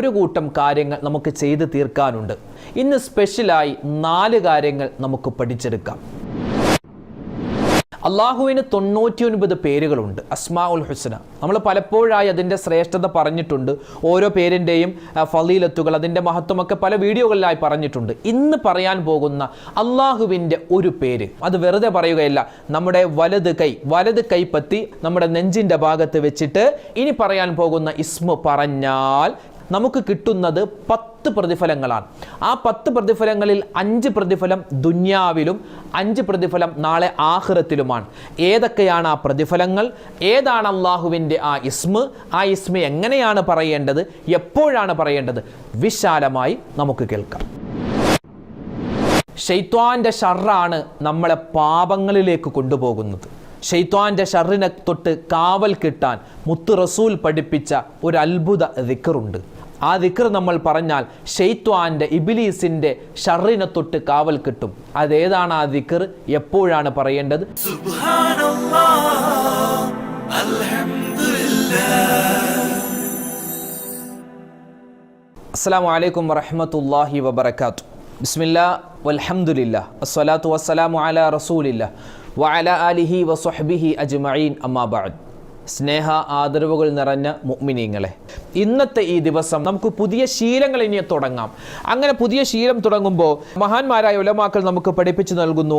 ഒരു കൂട്ടം കാര്യങ്ങൾ നമുക്ക് ചെയ്തു തീർക്കാനുണ്ട്. ഇന്ന് സ്പെഷ്യലായി നാല് കാര്യങ്ങൾ നമുക്ക് പഠിച്ചെടുക്കാം. അള്ളാഹുവിന് തൊണ്ണൂറ്റി ഒൻപത് പേരുകളുണ്ട് അസ്മാ ഉൽ ഹുസ്ന. നമ്മൾ പലപ്പോഴായി അതിന്റെ ശ്രേഷ്ഠത പറഞ്ഞിട്ടുണ്ട് ഓരോ പേരിന്റെയും ഫലീലത്തുകൾ അതിന്റെ മഹത്വമൊക്കെ പല വീഡിയോകളിലായി പറഞ്ഞിട്ടുണ്ട്. ഇന്ന് പറയാൻ പോകുന്ന അള്ളാഹുവിന്റെ ഒരു പേര് അത് വെറുതെ പറയുകയല്ല നമ്മുടെ വലത് കൈ വലത് കൈപ്പത്തി നമ്മുടെ നെഞ്ചിന്റെ ഭാഗത്ത് വെച്ചിട്ട് ഇനി പറയാൻ പോകുന്ന ഇസ്മു പറഞ്ഞാൽ നമുക്ക് കിട്ടുന്നത് പത്ത് പ്രതിഫലങ്ങളാണ്. ആ പത്ത് പ്രതിഫലങ്ങളിൽ അഞ്ച് പ്രതിഫലം ദുന്യാവിലും അഞ്ച് പ്രതിഫലം നാളെ ആഹ്റത്തിലുമാണ്. ഏതൊക്കെയാണ് ആ പ്രതിഫലങ്ങൾ? ഏതാണ് അള്ളാഹുവിന്റെ ആ ഇസ്മ്? ആ ഇസ്മ എങ്ങനെയാണ് പറയേണ്ടത്? എപ്പോഴാണ് പറയേണ്ടത്? വിശാലമായി നമുക്ക് കേൾക്കാം. ഷെയ്ത്വാന്റെ ഷർറാണ് നമ്മളെ പാപങ്ങളിലേക്ക് കൊണ്ടുപോകുന്നത്. ഷെയ്ത്വാന്റെ ഷറിനെ തൊട്ട് കാവൽ കിട്ടാൻ മുത്ത് റസൂൽ പഠിപ്പിച്ച ഒരു അത്ഭുത ദിക്കറുണ്ട് ആ ദിക്ർ നമ്മൾ പറഞ്ഞാൽ ഷെയ്ത്വാന്റെ ഇബിലീസിന്റെ ഷറിനെ തൊട്ട് കാവൽ കിട്ടും. അതേതാണ് ആ ദിക്ർ? എപ്പോഴാണ് പറയേണ്ടത്? അസ്സാം വലൈക്കും വറഹമത്തല്ലാഹി വബർക്കാത്തു ബിസ്മില്ല വൽഹമുല്ല അസ്വലാത്തു വസ്സലാമു അല റസൂലില്ല. വഅല ആലിഹി വസ്വഹ്ബിഹി അജ്മഈൻ. അമ്മാബാദ് സ്നേഹ ആദരവുകൾ നിറഞ്ഞ മുഗ്മിനീങ്ങളെ. ഇന്നത്തെ ഈ ദിവസം നമുക്ക് പുതിയ ശീലങ്ങൾ ഇനി തുടങ്ങാം. അങ്ങനെ പുതിയ ശീലം തുടങ്ങുമ്പോൾ മഹാന്മാരായ ഉലമാക്കൾ നമുക്ക് പഠിപ്പിച്ചു നൽകുന്നു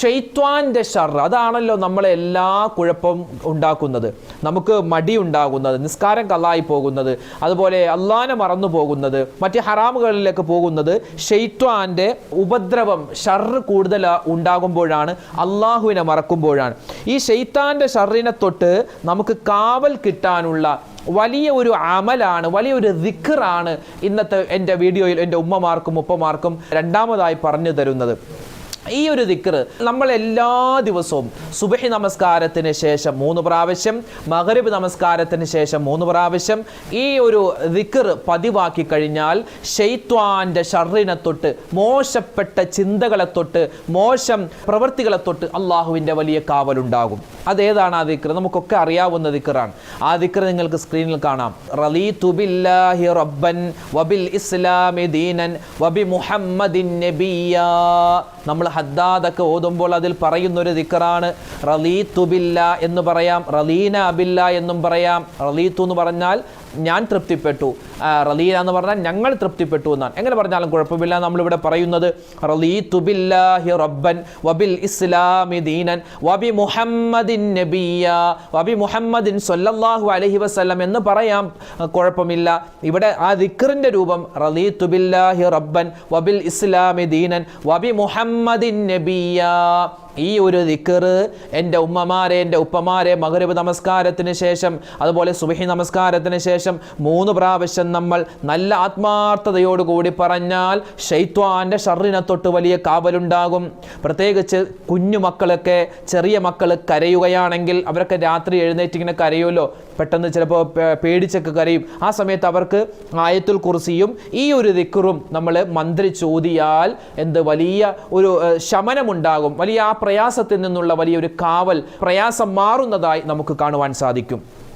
ഷെയ്ത്വാന്റെ ഷർ അതാണല്ലോ നമ്മളെ എല്ലാ കുഴപ്പം ഉണ്ടാക്കുന്നത്. നമുക്ക് മടി ഉണ്ടാകുന്നത് നിസ്കാരം കള്ളായി പോകുന്നത് അതുപോലെ അള്ളാനെ മറന്നു പോകുന്നത് മറ്റ് ഹറാമുകളിലേക്ക് പോകുന്നത് ഷെയ്ത്വാന്റെ ഉപദ്രവം ഷർറ് കൂടുതൽ ഉണ്ടാകുമ്പോഴാണ് അള്ളാഹുവിനെ മറക്കുമ്പോഴാണ്. ഈ ഷെയ്ത്താന്റെ ഷർറിനെ തൊട്ട് നമുക്ക് കാവൽ കിട്ടാനുള്ള വലിയ ഒരു അമലാണ് വലിയൊരു ദിക്കറാണ് ഇന്നത്തെ എന്റെ വീഡിയോയിൽ എന്റെ ഉമ്മമാർക്കും ഉപ്പമാർക്കും രണ്ടാമതായി പറഞ്ഞു തരുന്നത്. ഈ ഒരു ദിക്കർ നമ്മൾ എല്ലാ ദിവസവും സുബഹി നമസ്കാരത്തിന് ശേഷം മൂന്ന് പ്രാവശ്യം മകരബ് നമസ്കാരത്തിന് ശേഷം മൂന്ന് പ്രാവശ്യം ഈ ഒരു ദിക്കർ പതിവാക്കി കഴിഞ്ഞാൽ ഷെയ്ത്വാന്റെ ഷർറിനെ തൊട്ട് മോശപ്പെട്ട ചിന്തകളെ തൊട്ട് മോശം പ്രവൃത്തികളെ തൊട്ട് അള്ളാഹുവിന്റെ വലിയ കാവലുണ്ടാകും. അതേതാണ് ആ ദിക്കർ നമുക്കൊക്കെ അറിയാവുന്ന ദിക്കറാണ് ആ ദിക്കർ നിങ്ങൾക്ക് സ്ക്രീനിൽ കാണാം. റളീതു ബില്ലാഹി റബ്ബൻ വബിൽ ഇസ്ലാമി ദീനൻ വബി മുഹമ്മദിൻ നബിയ. നമ്മൾ ഹദ്ദാദൊക്കെ ഓതുമ്പോൾ അതിൽ പറയുന്ന ഒരു ദിക്കറാണ് റലി തുബില്ല എന്ന് പറയാം. റലീന അബില്ല എന്നും പറയാം. റലീത്തു എന്ന് പറഞ്ഞാൽ ഞാൻ തൃപ്തിപ്പെട്ടു. റലീല എന്ന് പറഞ്ഞാൽ ഞങ്ങൾ തൃപ്തിപ്പെട്ടു എന്നാണ്. എങ്ങനെ പറഞ്ഞാലും കുഴപ്പമില്ല. നമ്മളിവിടെ പറയുന്നത് റലീ ബില്ലാഹി റബ്ബൻ വബിൽ ഇസ്ലാമി ദീനൻ വബി മുഹമ്മദിൻ നബിയ വബി മുഹമ്മദിൻ സൊല്ലാഹു അലഹി വസ്ലം എന്ന് പറയാം. കുഴപ്പമില്ല. ഇവിടെ ആ ദിക്റിന്റെ രൂപം റലീ ബില്ലാഹി റബ്ബൻ വബിൽ ഇസ്ലാമി ദീനൻ വബി മുഹമ്മദിൻ നബിയ ഈ ഒരു ദിക്കറ് എന്റെ ഉമ്മമാരെ എന്റെ ഉപ്പമാരെ മകരവ് നമസ്കാരത്തിന് ശേഷം അതുപോലെ സുബഹി നമസ്കാരത്തിന് ശേഷം മൂന്ന് പ്രാവശ്യം നമ്മൾ നല്ല ആത്മാർത്ഥതയോടുകൂടി പറഞ്ഞാൽ ഷെയ്ത്വാന്റെ ഷർറിനെ തൊട്ട് വലിയ കാവലുണ്ടാകും. പ്രത്യേകിച്ച് കുഞ്ഞു മക്കളൊക്കെ ചെറിയ മക്കൾ കരയുകയാണെങ്കിൽ അവരൊക്കെ രാത്രി എഴുന്നേറ്റിങ്ങനെ കരയുമല്ലോ. പെട്ടെന്ന് ചിലപ്പോൾ പേടിച്ചൊക്കെ കരയും. ആ സമയത്ത് അവർക്ക് ആയത്തുൽ കുർസിയും ഈ ഒരു ദിക്കറും നമ്മൾ മന്ത്രി ചോദിയാൽ എന്ത് വലിയ ഒരു ശമനമുണ്ടാകും. വലിയ ആ പ്രയാസത്തിൽ നിന്നുള്ള വലിയൊരു കാവൽ പ്രയാസം മാറുന്നതായി നമുക്ക് കാണുവാൻ സാധിക്കും.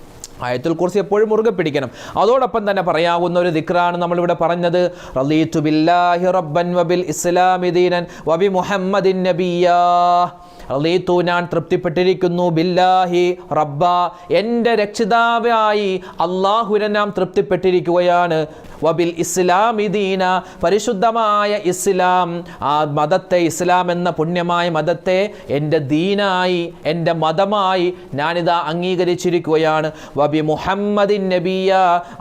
ആയത്തുൽ കുർസി എപ്പോഴും മുറുകെ പിടിക്കണം. അതോടൊപ്പം തന്നെ പറയാവുന്ന ഒരു ദിക്റാണ് നമ്മളിവിടെ പറഞ്ഞത്. റലീത്തു ബില്ലാഹി റബ്ബൻ വബിൽ ഇസ്ലാമി ദീനൻ വബി മുഹമ്മദിൻ നബിയാ. ഞാൻ തൃപ്തിപ്പെട്ടിരിക്കുന്നു. ബില്ലാഹി റബ്ബ എന്റെ രക്ഷിതാവായി അള്ളാഹുവിനെ നാം തൃപ്തിപ്പെട്ടിരിക്കുകയാണ്. വബിൽ ഇസ്ലാമി ദീന പരിശുദ്ധമായ ഇസ്ലാം ആ മതത്തെ ഇസ്ലാം എന്ന പുണ്യമായ മതത്തെ എന്റെ ദീനായി എന്റെ മതമായി ഞാനിതാ അംഗീകരിച്ചിരിക്കുകയാണ്. വബി മുഹമ്മദിൻ നബിയ.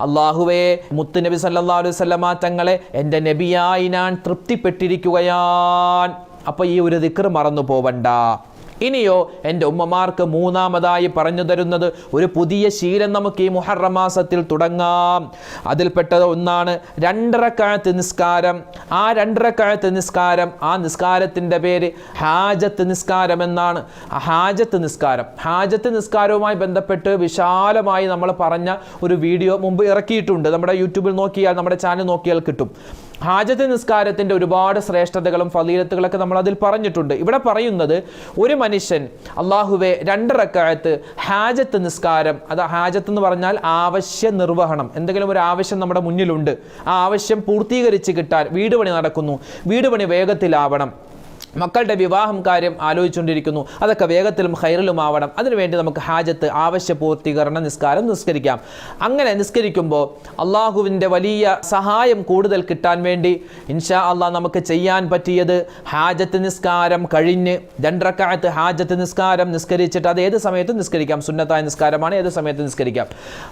അള്ളാഹുവേ മുത്ത് നബി സല്ലാ അലൈഹി സ്വലമ തങ്ങളെ എന്റെ നബിയായി ഞാൻ തൃപ്തിപ്പെട്ടിരിക്കുകയാൻ. അപ്പോൾ ഈ ഒരു ദിക്കർ മറന്നു പോവണ്ട ഇനിയോ എന്റെ ഉമ്മമാർക്ക് മൂന്നാമതായി പറഞ്ഞു തരുന്നത് ഒരു പുതിയ ശീലം നമുക്ക് ഈ മുഹറമാസത്തിൽ തുടങ്ങാം. അതിൽപ്പെട്ടത് ഒന്നാണ് രണ്ടരക്കാലത്ത് നിസ്കാരം. ആ രണ്ടരക്കാലത്ത് നിസ്കാരം ആ നിസ്കാരത്തിന്റെ പേര് ഹാജത്ത് നിസ്കാരം എന്നാണ്. ഹാജത്ത് നിസ്കാരം ഹാജത്ത് നിസ്കാരവുമായി ബന്ധപ്പെട്ട് വിശാലമായി നമ്മൾ പറഞ്ഞ ഒരു വീഡിയോ മുമ്പ് ഇറക്കിയിട്ടുണ്ട്. നമ്മുടെ യൂട്യൂബിൽ നോക്കിയാൽ നമ്മുടെ ചാനൽ നോക്കിയാൽ കിട്ടും. ഹാജത്ത് നിസ്കാരത്തിന്റെ ഒരുപാട് ശ്രേഷ്ഠതകളും ഫലീലത്തുകളൊക്കെ നമ്മൾ അതിൽ പറഞ്ഞിട്ടുണ്ട്. ഇവിടെ പറയുന്നത് ഒരു മനുഷ്യൻ അള്ളാഹുവെ രണ്ട് റക്കായത്ത് ഹാജത്ത് നിസ്കാരം അത് ഹാജത്ത് എന്ന് പറഞ്ഞാൽ ആവശ്യ നിർവഹണം. എന്തെങ്കിലും ഒരു ആവശ്യം നമ്മുടെ മുന്നിലുണ്ട്. ആ ആവശ്യം പൂർത്തീകരിച്ച് കിട്ടാൻ വീട് പണി നടക്കുന്നു. വീട് പണി വേഗത്തിലാവണം. മക്കളുടെ വിവാഹം കാര്യം ആലോചിച്ചുകൊണ്ടിരിക്കുന്നു. അതൊക്കെ വേഗത്തിലും ഹൈറിലുമാവണം അതിനുവേണ്ടി നമുക്ക് ഹാജത്ത് ആവശ്യ പൂർത്തീകരണ നിസ്കാരം നിസ്കരിക്കാം. അങ്ങനെ നിസ്കരിക്കുമ്പോൾ അള്ളാഹുവിന്റെ വലിയ സഹായം കൂടുതൽ കിട്ടാൻ വേണ്ടി ഇൻഷാ അള്ളാഹ് നമുക്ക് ചെയ്യാൻ പറ്റിയത് ഹാജത്ത് നിസ്കാരം കഴിഞ്ഞ് രണ്ടറക്കാലത്ത് ഹാജത്ത് നിസ്കാരം നിസ്കരിച്ചിട്ട് അത് ഏത് സമയത്തും നിസ്കരിക്കാം. സുന്നത്തായ നിസ്കാരമാണ് ഏത് സമയത്ത് നിസ്കരിക്കാം.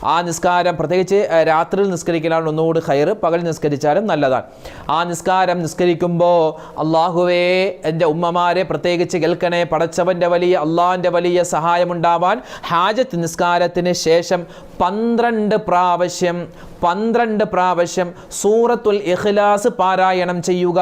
ആ നിസ്കാരം പ്രത്യേകിച്ച് രാത്രിയിൽ നിസ്കരിക്കലാണ് ഒന്നുകൂടി ഹൈറ് പകൽ നിസ്കരിച്ചാലും നല്ലതാണ്. ആ നിസ്കാരം നിസ്കരിക്കുമ്പോൾ അള്ളാഹുവേ എന്റെ ഉമ്മമാരെ പ്രത്യേകിച്ച് കേൾക്കണേ പടച്ചവന്റെ വലിയ അള്ളാഹിന്റെ വലിയ സഹായമുണ്ടാവാൻ ഹാജത്ത് നിസ്കാരത്തിന് ശേഷം പന്ത്രണ്ട് പ്രാവശ്യം പന്ത്രണ്ട് പ്രാവശ്യം സൂറത്തുൽ ഇഖ്ലാസ് പാരായണം ചെയ്യുക.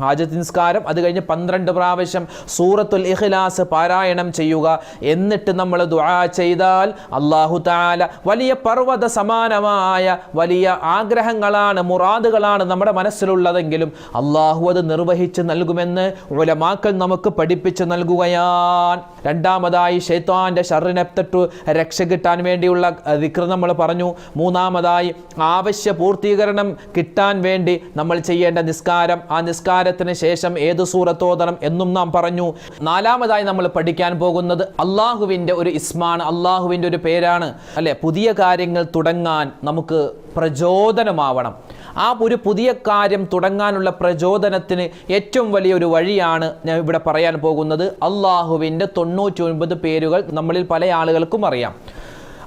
ഹാജത്ത് നിസ്കാരം അത് കഴിഞ്ഞ് പന്ത്രണ്ട് പ്രാവശ്യം സൂറത്തുൽ ഇഖ്ലാസ് പാരായണം ചെയ്യുക. എന്നിട്ട് നമ്മൾ ദുആ ചെയ്താൽ അള്ളാഹു താല വലിയ പർവത സമാനമായ വലിയ ആഗ്രഹങ്ങളാണ് മുറാദുകളാണ് നമ്മുടെ മനസ്സിലുള്ളതെങ്കിലും അള്ളാഹു അത് നിർവഹിച്ച് നൽകുമെന്ന് ഉലമാക്കൾ നമുക്ക് പഠിപ്പിച്ച് നൽകുകയാൻ രണ്ടാമതായി ഷെയ്ത്താന്റെ തൊട്ട് രക്ഷ കിട്ടാൻ വേണ്ടിയുള്ള ദിക്ർ നമ്മൾ പറഞ്ഞു. മൂന്നാമതായി ആവശ്യ പൂർത്തീകരണം കിട്ടാൻ വേണ്ടി നമ്മൾ ചെയ്യേണ്ട നിസ്കാരം. ആ നിസ്കാരത്തിന് ശേഷം ഏത് സൂറത്തോതണം എന്നും നാം പറഞ്ഞു. നാലാമതായി നമ്മൾ പഠിക്കാൻ പോകുന്നത് അള്ളാഹുവിന്റെ ഒരു ഇസ്മാണ് അള്ളാഹുവിന്റെ ഒരു പേരാണ്. അല്ലെ? പുതിയ കാര്യങ്ങൾ തുടങ്ങാൻ നമുക്ക് പ്രചോദനമാവണം. ആ ഒരു പുതിയ കാര്യം തുടങ്ങാനുള്ള പ്രചോദനത്തിന് ഏറ്റവും വലിയ ഒരു വഴിയാണ് ഞാൻ ഇവിടെ പറയാൻ പോകുന്നത്. അള്ളാഹുവിന്റെ തൊണ്ണൂറ്റി ഒൻപത് പേരുകൾ നമ്മളിൽ പല ആളുകൾക്കും അറിയാം.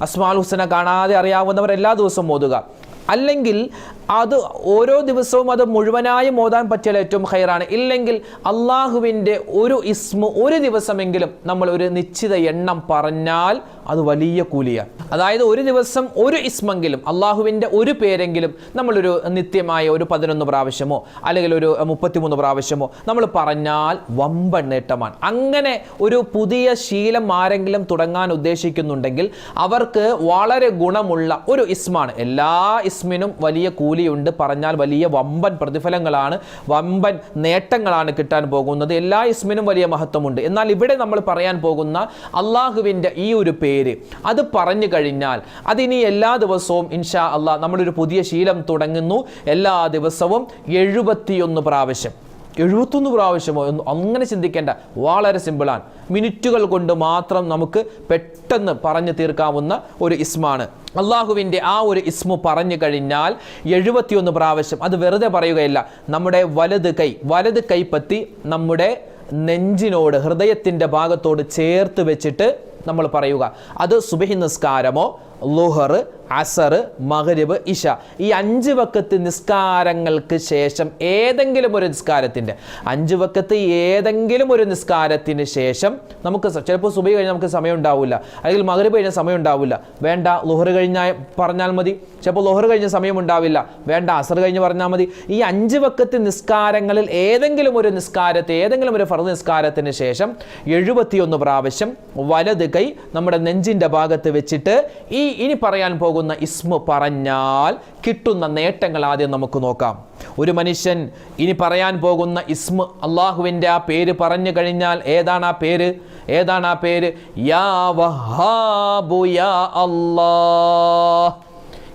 അസ്മാൽ ഹുസന കാണാതെ അറിയാവുന്നവർ എല്ലാ ദിവസവും ഓതുക. അല്ലെങ്കിൽ അത് ഓരോ ദിവസവും അത് മുഴുവനായി ഓതാൻ പറ്റിയാൽ ഏറ്റവും ഹൈറാണ് ഇല്ലെങ്കിൽ അള്ളാഹുവിന്റെ ഒരു ഇസ്മു ഒരു ദിവസമെങ്കിലും നമ്മൾ ഒരു നിശ്ചിത എണ്ണം പറഞ്ഞാൽ അത് വലിയ കൂലിയാണ്. അതായത് ഒരു ദിവസം ഒരു ഇസ്മെങ്കിലും അള്ളാഹുവിന്റെ ഒരു പേരെങ്കിലും നമ്മളൊരു നിത്യമായ ഒരു പതിനൊന്ന് പ്രാവശ്യമോ അല്ലെങ്കിൽ ഒരു മുപ്പത്തിമൂന്ന് പ്രാവശ്യമോ നമ്മൾ പറഞ്ഞാൽ വമ്പൻ നേട്ടമാണ്. അങ്ങനെ ഒരു പുതിയ ശീലം ആരെങ്കിലും തുടങ്ങാൻ ഉദ്ദേശിക്കുന്നുണ്ടെങ്കിൽ അവർക്ക് വളരെ ഗുണമുള്ള ഒരു ഇസ്മാണ്. എല്ലാ ഇസ്മിനും വലിയ കൂലിയുണ്ട്. പറഞ്ഞാൽ വലിയ വമ്പൻ പ്രതിഫലങ്ങളാണ് വമ്പൻ നേട്ടങ്ങളാണ് കിട്ടാൻ പോകുന്നത്. എല്ലാ ഇസ്മിനും വലിയ മഹത്വമുണ്ട്. എന്നാൽ ഇവിടെ നമ്മൾ പറയാൻ പോകുന്ന അള്ളാഹുവിന്റെ ഈ ഒരു പേര് അത് പറഞ്ഞു കഴിഞ്ഞാൽ അതിനി എല്ലാ ദിവസവും ഇൻഷാ അള്ളാഹ് നമ്മളൊരു പുതിയ ശീലം തുടങ്ങുന്നു. എല്ലാ ദിവസവും എഴുപത്തിയൊന്ന് പ്രാവശ്യം. എഴുപത്തൊന്ന് പ്രാവശ്യമോ അങ്ങനെ ചിന്തിക്കേണ്ട. വളരെ സിമ്പിളാണ് മിനിറ്റുകൾ കൊണ്ട് മാത്രം നമുക്ക് പെട്ടെന്ന് പറഞ്ഞു തീർക്കാവുന്ന ഒരു ഇസ്മാണ്. അള്ളാഹുവിന്റെ ആ ഒരു ഇസ്മു പറഞ്ഞു കഴിഞ്ഞാൽ എഴുപത്തിയൊന്ന് പ്രാവശ്യം അത് വെറുതെ പറയുകയില്ല. നമ്മുടെ വലത് കൈ വലത് കൈപ്പത്തി നമ്മുടെ നെഞ്ചിനോട് ഹൃദയത്തിന്റെ ഭാഗത്തോട് ചേർത്ത് വെച്ചിട്ട് നമ്മൾ പറയുക. അത് സുബഹി നിസ്കാരമോ ലുഹർ അസർ മഹരിബ് ഇഷ. ഈ അഞ്ച് വക്കത്ത് നിസ്കാരങ്ങൾക്ക് ശേഷം ഏതെങ്കിലും ഒരു നിസ്കാരത്തിന്റെ അഞ്ച് വക്കത്ത് ഏതെങ്കിലും ഒരു നിസ്കാരത്തിന് ശേഷം നമുക്ക് ചിലപ്പോൾ സുബൈ കഴിഞ്ഞാൽ നമുക്ക് സമയം ഉണ്ടാവില്ല. അല്ലെങ്കിൽ മഗ്രിബ് കഴിഞ്ഞാൽ സമയം ഉണ്ടാവില്ല. വേണ്ട ലുഹർ കഴിഞ്ഞാൽ പറഞ്ഞാൽ മതി. ചിലപ്പോൾ ലുഹർ കഴിഞ്ഞ സമയം ഉണ്ടാവില്ല. വേണ്ട അസർ കഴിഞ്ഞ് പറഞ്ഞാൽ മതി. ഈ അഞ്ച് വക്കത്ത് നിസ്കാരങ്ങളിൽ ഏതെങ്കിലും ഒരു നിസ്കാരത്തെ ഏതെങ്കിലും ഒരു ഫർദ് നിസ്കാരത്തിന് ശേഷം എഴുപത്തിയൊന്ന് പ്രാവശ്യം വലത് കൈ നമ്മുടെ നെഞ്ചിന്റെ ഭാഗത്ത് വെച്ചിട്ട് ഈ ഇനി പറയാൻ പോകുന്ന ഇസ്മ പറഞ്ഞാൽ കിട്ടുന്ന നേട്ടങ്ങൾ ആദ്യം നമുക്ക് നോക്കാം. ഒരു മനുഷ്യൻ ഇനി പറയാൻ പോകുന്ന ഇസ്മ അള്ളാഹുവിന്റെ ആ പേര് പറഞ്ഞു കഴിഞ്ഞാൽ ഏതാണ് ആ പേര്? ഏതാണ് ആ പേര്? യാ വഹാബു യാ അല്ലാഹ്.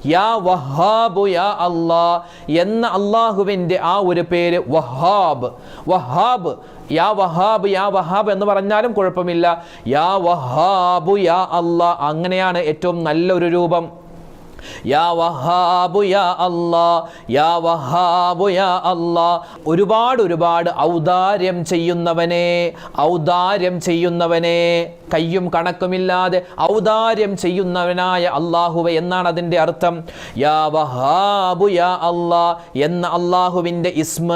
യാ വഹാബു യാ അല്ലാ എന്ന അള്ളാഹുവിന്റെ ആ ഒരു പേര് വഹാബ്. വഹാബ് യാ വഹാബ് യാ വഹാബ് എന്ന് പറഞ്ഞാലും കുഴപ്പമില്ല. യാ വഹാബു യാ അല്ലാ അങ്ങനെയാണ് ഏറ്റവും നല്ലൊരു രൂപം. യാ വഹാബു യാ അല്ലാ യാ വഹാബു യാ അല്ലാ. ഒരുപാട് ഒരുപാട് ഔദാര്യം ചെയ്യുന്നവനെ ഔദാര്യം ചെയ്യുന്നവനെ കയ്യും കണക്കുമില്ലാതെ ഔദാര്യം ചെയ്യുന്നവനായ അള്ളാഹുവെ എന്നാണ് അതിന്റെ അർത്ഥം. യാ വഹാബു യാ അല്ലാ എന്ന അള്ളാഹുവിന്റെ ഇസ്മ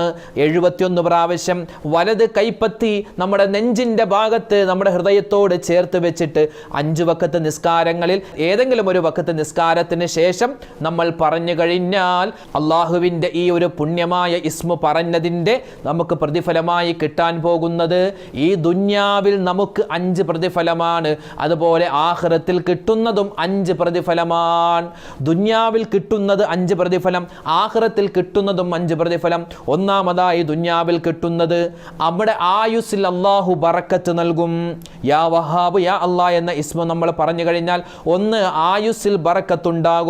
എഴുപത്തിയൊന്ന് പ്രാവശ്യം വലത് കൈപ്പത്തി നമ്മുടെ നെഞ്ചിന്റെ ഭാഗത്ത് നമ്മുടെ ഹൃദയത്തോട് ചേർത്ത് വെച്ചിട്ട് അഞ്ചു വക്കത്ത് നിസ്കാരങ്ങളിൽ ഏതെങ്കിലും ഒരു വക്കത്ത് നിസ്കാരത്തിന് ശേഷം നമ്മൾ പറഞ്ഞു കഴിഞ്ഞാൽ അള്ളാഹുവിന്റെ ഈ ഒരു പുണ്യമായ ഇസ്മു പറഞ്ഞതിന്റെ നമുക്ക് പ്രതിഫലമായി കിട്ടാൻ പോകുന്നത് ഈ ദുന്യാവിൽ നമുക്ക് അഞ്ച് പ്രതിഫലമാണ്. അതുപോലെ ആഹ്റത്തിൽ കിട്ടുന്നതും അഞ്ച് പ്രതിഫലമാണ്. ദുന്യാവിൽ കിട്ടുന്നത് അഞ്ച് പ്രതിഫലം ആഹ്റത്തിൽ കിട്ടുന്നതും അഞ്ച് പ്രതിഫലം. ഒന്നാമതായി ദുന്യാവിൽ കിട്ടുന്നത് അവിടെ ആയുസിൽ അള്ളാഹു ബറക്കത്ത് നൽകും. യാ വഹാബ് യാ അള്ളാ എന്ന ഇസ്മു നമ്മൾ പറഞ്ഞു കഴിഞ്ഞാൽ ഒന്ന് ആയുസിൽ ബറക്കത്തുണ്ടാകും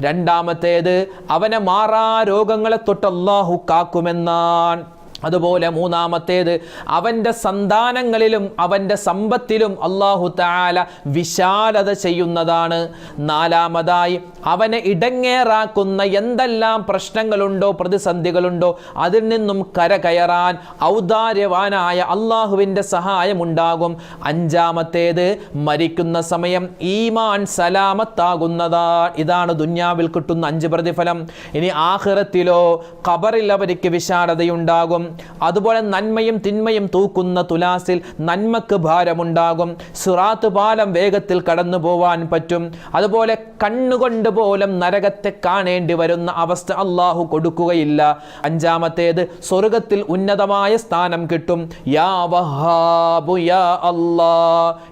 രണ്ടാമത്തേത് അവനെ മാറാ രോഗങ്ങളെ തൊട്ട് അള്ളാഹു കാക്കുമെന്നാൻ അതുപോലെ മൂന്നാമത്തേത് അവന്റെ സന്താനങ്ങളിലും അവന്റെ സമ്പത്തിലും അള്ളാഹു താല വിശാലത ചെയ്യുന്നതാണ്. നാലാമതായി അവനെ ഇടങ്ങേറാക്കുന്ന എന്തെല്ലാം പ്രശ്നങ്ങളുണ്ടോ പ്രതിസന്ധികളുണ്ടോ അതിൽ നിന്നും കരകയറാൻ ഔദാര്യവാനായ അള്ളാഹുവിന്റെ സഹായമുണ്ടാകും. അഞ്ചാമത്തേത് മരിക്കുന്ന സമയം ഈമാൻ സലാമത്താകുന്നതാ ഇതാണ് ദുന്യാവിൽ കിട്ടുന്ന അഞ്ച് പ്രതിഫലം. ഇനി ആഹ്റത്തിലോ ഖബറിൽ അവർക്ക് വിശാലതയുണ്ടാകും. അതുപോലെ നന്മയും തിന്മയും തൂക്കുന്ന തുലാസിൽ നന്മക്ക് ഭാരമുണ്ടാകും. സുറാത്ത് പാലം വേഗത്തിൽ കടന്നു പോവാൻ പറ്റും. അതുപോലെ കണ്ണുകൊണ്ട് പോലും നരകത്തെ കാണേണ്ടി വരുന്ന അവസ്ഥ അള്ളാഹു കൊടുക്കുകയില്ല. അഞ്ചാമത്തേത് സ്വർഗത്തിൽ ഉന്നതമായ സ്ഥാനം കിട്ടും. യാ വഹാബു യാ അല്ലാ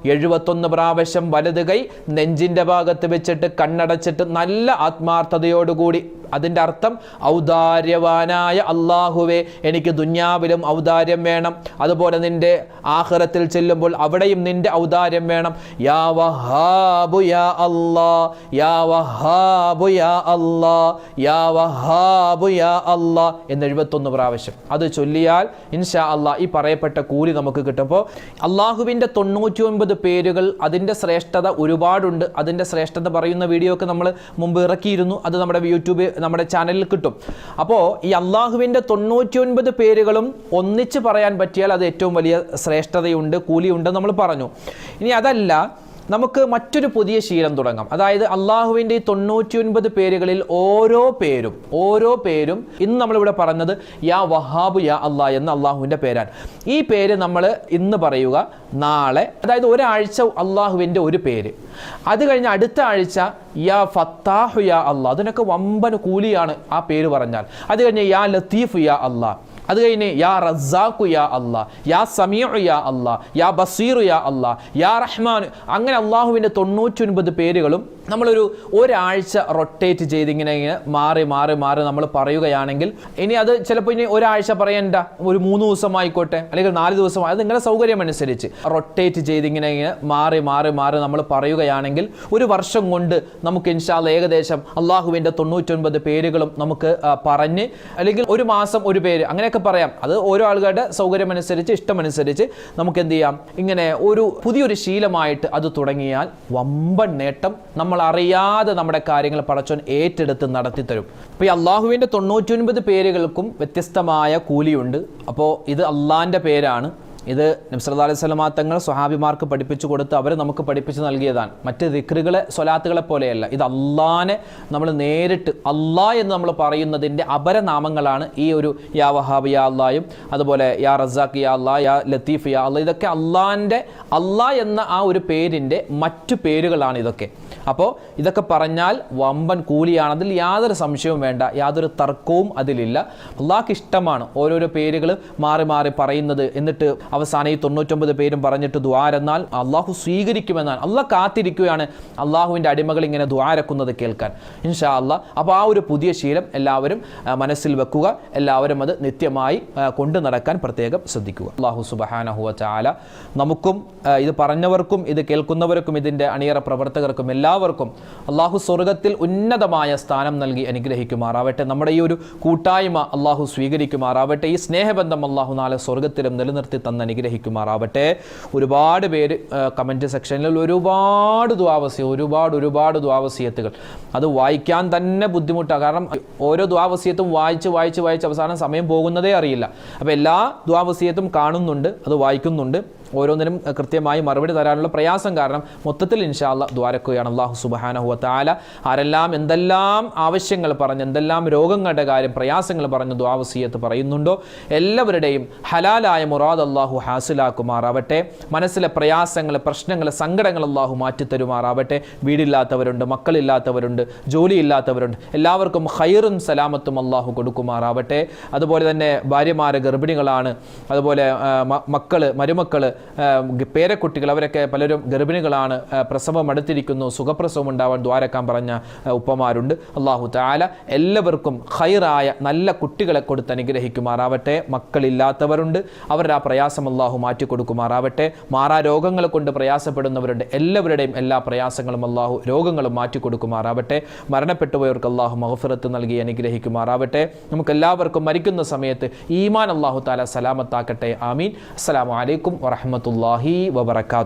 എഴുപത്തൊന്ന് പ്രാവശ്യം വലത് കൈ നെഞ്ചിന്റെ ഭാഗത്ത് വെച്ചിട്ട് കണ്ണടച്ചിട്ട് നല്ല ആത്മാർത്ഥതയോടുകൂടി അതിന്റെ അർത്ഥം ഔദാര്യവാനായ അള്ളാഹുവെ എനിക്ക് ദുന്യാവിലും ഔദാര്യം വേണം. അതുപോലെ നിന്റെ ആഹ്റത്തിൽ ചെല്ലുമ്പോൾ അവിടെയും നിന്റെ ഔദാര്യം വേണം. യാ വഹാബു യാ അല്ലാ യാ വഹാബു യാ അല്ലാ യാ വഹാബു യാ അല്ലാ എന്ന് എഴുപത്തൊന്ന് പ്രാവശ്യം. അത് ചൊല്ലിയാൽ ഇൻഷാ അല്ലാ ഈ പറയപ്പെട്ട കൂലി നമുക്ക് കിട്ടുമ്പോൾ അള്ളാഹുവിന്റെ തൊണ്ണൂറ്റി ഒൻപത് പേരുകൾ അതിന്റെ ശ്രേഷ്ഠത ഒരുപാടുണ്ട്. അതിന്റെ ശ്രേഷ്ഠത പറയുന്ന വീഡിയോ ഒക്കെ നമ്മൾ മുമ്പ് ഇറക്കിയിരുന്നു. അത് നമ്മുടെ യൂട്യൂബ് നമ്മുടെ ചാനലിൽ കിട്ടും. അപ്പോൾ ഈ അള്ളാഹുവിന്റെ തൊണ്ണൂറ്റി ഒൻപത് പേരുകളും ഒന്നിച്ച് പറയാൻ പറ്റിയാൽ അത് ഏറ്റവും വലിയ ശ്രേഷ്ഠതയുണ്ട് കൂലിയുണ്ട് നമ്മൾ പറഞ്ഞു. ഇനി അതല്ല നമുക്ക് മറ്റൊരു പുതിയ ശീലം തുടങ്ങാം. അതായത് അള്ളാഹുവിന്റെ തൊണ്ണൂറ്റി ഒൻപത് പേരുകളിൽ ഓരോ പേരും ഓരോ പേരും ഇന്ന് നമ്മളിവിടെ പറഞ്ഞത് യാ വഹാബു യാ അള്ളാഹ് എന്ന അള്ളാഹുവിന്റെ പേരാണ്. ഈ പേര് നമ്മൾ ഇന്ന് പറയുക നാളെ അതായത് ഒരാഴ്ച അള്ളാഹുവിന്റെ ഒരു പേര്. അത് കഴിഞ്ഞ് അടുത്ത ആഴ്ച യാ ഫത്താഹു യാ അള്ളാഹ്. അതിനൊക്കെ വമ്പൻ കൂലിയാണ് ആ പേര് പറഞ്ഞാൽ. അത് കഴിഞ്ഞ് യാ ലത്തീഫ് യാ അള്ളാഹ്. അത് കഴിഞ്ഞ് യാ റസാഖു യാ അല്ലാ യാ സമീഉ യാ അല്ലാ യാ ബസീറു യാ അല്ലാ യാ റഹ്മാൻ അങ്ങനെ അള്ളാഹുവിന്റെ തൊണ്ണൂറ്റൊൻപത് പേരുകളും നമ്മളൊരു ഒരാഴ്ച റൊട്ടേറ്റ് ചെയ്ത് ഇങ്ങനെ ഇങ്ങനെ മാറി മാറി മാറി നമ്മൾ പറയുകയാണെങ്കിൽ ഇനി അത് ചിലപ്പോൾ ഇനി ഒരാഴ്ച പറയണ്ട ഒരു മൂന്ന് ദിവസമായിക്കോട്ടെ അല്ലെങ്കിൽ നാല് ദിവസം അത് നിങ്ങളുടെ സൗകര്യം അനുസരിച്ച് റൊട്ടേറ്റ് ചെയ്ത് ഇങ്ങനെ ഇങ്ങനെ മാറി മാറി മാറി നമ്മൾ പറയുകയാണെങ്കിൽ ഒരു വർഷം കൊണ്ട് നമുക്ക് ഇൻഷാല്ല ഏകദേശം അള്ളാഹുവിന്റെ തൊണ്ണൂറ്റൊൻപത് പേരുകളും നമുക്ക് പറഞ്ഞ് അല്ലെങ്കിൽ ഒരു മാസം ഒരു പേര് അങ്ങനെയൊക്കെ പറയാം. അത് ഓരോ ആളുകളുടെ സൗകര്യമനുസരിച്ച് ഇഷ്ടമനുസരിച്ച് നമുക്ക് എന്ത് ചെയ്യാം? ഇങ്ങനെ ഒരു പുതിയൊരു ശീലമായിട്ട് അത് തുടങ്ങിയാൽ വമ്പൻ നേട്ടം നമ്മൾ അറിയാതെ നമ്മുടെ കാര്യങ്ങൾ പടച്ചോൻ ഏറ്റെടുത്ത് നടത്തിത്തരും. അപ്പോൾ ഈ അള്ളാഹുവിന്റെ തൊണ്ണൂറ്റൊൻപത് പേരുകൾക്കും വ്യത്യസ്തമായ കൂലിയുണ്ട്. അപ്പോൾ ഇത് അള്ളാഹിന്റെ പേരാണ്. ഇത് നബ്സല്ലാ അലൈഹി സ്വലമാ തങ്ങൾ സ്വഹാബിമാർക്ക് പഠിപ്പിച്ചു കൊടുത്ത് അവർ നമുക്ക് പഠിപ്പിച്ചു നൽകിയതാണ്. മറ്റ് ദിക്റുകളെ സ്വലാത്തുകളെ പോലെയല്ല. ഇത് അള്ളാനെ നമ്മൾ നേരിട്ട് അള്ളാ എന്ന് നമ്മൾ പറയുന്നതിന്റെ അപരനാമങ്ങളാണ് ഈ ഒരു യാ വഹാബ് യാ അള്ളായും അതുപോലെ യാ റസാഖ് യാ അള്ളാ യാ ലത്തീഫ് യാ അള്ളാ ഇതൊക്കെ അള്ളാന്റെ അള്ളാ എന്ന ആ ഒരു പേരിന്റെ മറ്റു പേരുകളാണ് ഇതൊക്കെ. അപ്പോൾ ഇതൊക്കെ പറഞ്ഞാൽ വമ്പൻ കൂലിയാണതിൽ യാതൊരു സംശയവും വേണ്ട. യാതൊരു തർക്കവും അതിലില്ല. അള്ളാഹ്ക്ക് ഇഷ്ടമാണ് ഓരോരോ പേരുകൾ മാറി മാറി പറയുന്നത്. എന്നിട്ട് അവസാനം ഈ തൊണ്ണൂറ്റൊമ്പത് പേരും പറഞ്ഞിട്ട് ദ്വാരെന്നാൽ അള്ളാഹു സ്വീകരിക്കുമെന്നാണ്. അള്ളാഹ് കാത്തിരിക്കുകയാണ് അള്ളാഹുവിന്റെ അടിമകൾ ഇങ്ങനെ ദ്വാരക്കുന്നത് കേൾക്കാൻ. ഇൻഷാ അള്ളാഹ് അപ്പോൾ ആ ഒരു പുതിയ ശീലം എല്ലാവരും മനസ്സിൽ വെക്കുക. എല്ലാവരും അത് നിത്യമായി കൊണ്ടു നടക്കാൻ പ്രത്യേകം ശ്രദ്ധിക്കുക. അള്ളാഹു സുബഹാനഹുവ ചാല നമുക്കും ഇത് പറഞ്ഞവർക്കും ഇത് കേൾക്കുന്നവർക്കും ഇതിന്റെ അണിയറ പ്രവർത്തകർക്കും എല്ലാവർക്കും അള്ളാഹു സ്വർഗത്തിൽ ഉന്നതമായ സ്ഥാനം നൽകി അനുഗ്രഹിക്കുമാറാവട്ടെ. നമ്മുടെ ഈ ഒരു കൂട്ടായ്മ അള്ളാഹു സ്വീകരിക്കുമാറാവട്ടെ. ഈ സ്നേഹബന്ധം അള്ളാഹു നാളെ സ്വർഗത്തിലും നിലനിർത്തി തന്ന് അനുഗ്രഹിക്കുമാറാവട്ടെ. ഒരുപാട് പേര് കമന്റ് സെക്ഷനിൽ ഒരുപാട് ദ്വാവസ്യ ഒരുപാട് ഒരുപാട് ദ്വാവസ്യത്തുകൾ അത് വായിക്കാൻ തന്നെ ബുദ്ധിമുട്ടാണ് കാരണം ഓരോ ദ്വാവസ്യത്തും വായിച്ച് വായിച്ച് വായിച്ച് അവസാനം സമയം പോകുന്നതേ അറിയില്ല. അപ്പോൾ എല്ലാ ദ്വാവസ്യത്തും കാണുന്നുണ്ട് അത് വായിക്കുന്നുണ്ട്. ഓരോന്നിനും കൃത്യമായി മറുപടി തരാനുള്ള പ്രയാസം കാരണം മൊത്തത്തിൽ ഇൻഷാല്ല ദ്വാരക്കുകയാണ് അള്ളാഹു സുബഹാനഹുവ താല ആരെല്ലാം എന്തെല്ലാം ആവശ്യങ്ങൾ പറഞ്ഞ് എന്തെല്ലാം രോഗങ്ങളുടെ കാര്യം പ്രയാസങ്ങൾ പറഞ്ഞ് ദ്വാവസീയത്ത് പറയുന്നുണ്ടോ എല്ലാവരുടെയും ഹലാലായ മുറാദ് അള്ളാഹു ഹാസിലാക്കുമാറാവട്ടെ. മനസ്സിലെ പ്രയാസങ്ങൾ പ്രശ്നങ്ങൾ സങ്കടങ്ങൾ അള്ളാഹു മാറ്റിത്തരുമാറാവട്ടെ. വീടില്ലാത്തവരുണ്ട് മക്കളില്ലാത്തവരുണ്ട് ജോലിയില്ലാത്തവരുണ്ട്. എല്ലാവർക്കും ഹൈറും സലാമത്തും അള്ളാഹു കൊടുക്കുമാറാവട്ടെ. അതുപോലെ തന്നെ ഭാര്യമാരെ ഗർഭിണികളാണ്. അതുപോലെ മക്കൾ മ- പേരക്കുട്ടികൾ അവരൊക്കെ പലരും ഗർഭിണികളാണ് പ്രസവം അടുത്തിരിക്കുന്നു സുഖപ്രസവം ഉണ്ടാവാൻ ദ്വാരക്കാൻ പറഞ്ഞ ഉപ്പമാരുണ്ട്. അള്ളാഹു താല എല്ലാവർക്കും ഹൈറായ നല്ല കുട്ടികളെ കൊടുത്ത് അനുഗ്രഹിക്കുമാറാവട്ടെ. മക്കളില്ലാത്തവരുണ്ട്. അവരുടെ ആ പ്രയാസം അള്ളാഹു മാറ്റിക്കൊടുക്കുമാറാവട്ടെ. മാറാ രോഗങ്ങൾ കൊണ്ട് പ്രയാസപ്പെടുന്നവരുണ്ട്. എല്ലാവരുടെയും എല്ലാ പ്രയാസങ്ങളും അള്ളാഹു രോഗങ്ങളും മാറ്റിക്കൊടുക്കുമാറാവട്ടെ. മരണപ്പെട്ടുപോയവർക്ക് അള്ളാഹു മഹഫിറത്ത് നൽകി അനുഗ്രഹിക്കുമാറാവട്ടെ. നമുക്ക് എല്ലാവർക്കും മരിക്കുന്ന സമയത്ത് ഈമാൻ അള്ളാഹു താല സലാമത്താക്കട്ടെ. ആമീൻ. അസ്സലാമു അലൈക്കും വറഹമത്തല്ലാഹി വബർക്കാത്തു